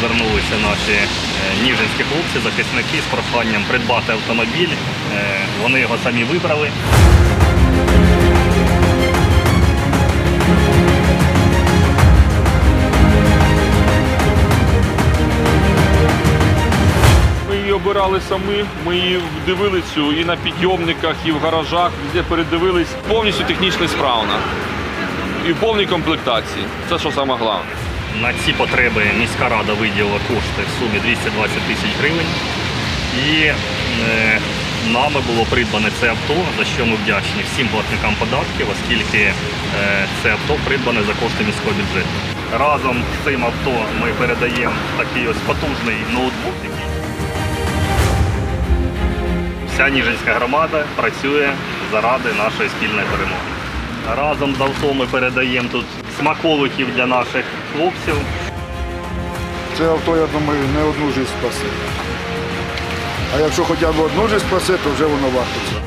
звернулися наші е, ніжинські хлопці, захисники з проханням придбати автомобіль. Е, Вони його самі вибрали. Ми її обирали самі, ми її дивилися і на підйомниках, і в гаражах, де передивились. Повністю технічно справна. І в повній комплектації. Це що саме головне. На ці потреби міська рада виділила кошти в сумі 220 тисяч гривень. І е, нами було придбане це авто, за що ми вдячні всім платникам податків, оскільки е, це авто придбане за кошти міського бюджету. Разом з цим авто ми передаємо такий ось потужний ноутбук. Вся Ніжинська громада працює заради нашої спільної перемоги. Разом з авто ми передаємо тут смаколиків для наших хлопців. Це авто, я думаю, не одну жизнь спасе. А якщо хоча б одну жизнь спасе, то вже воно варто цього.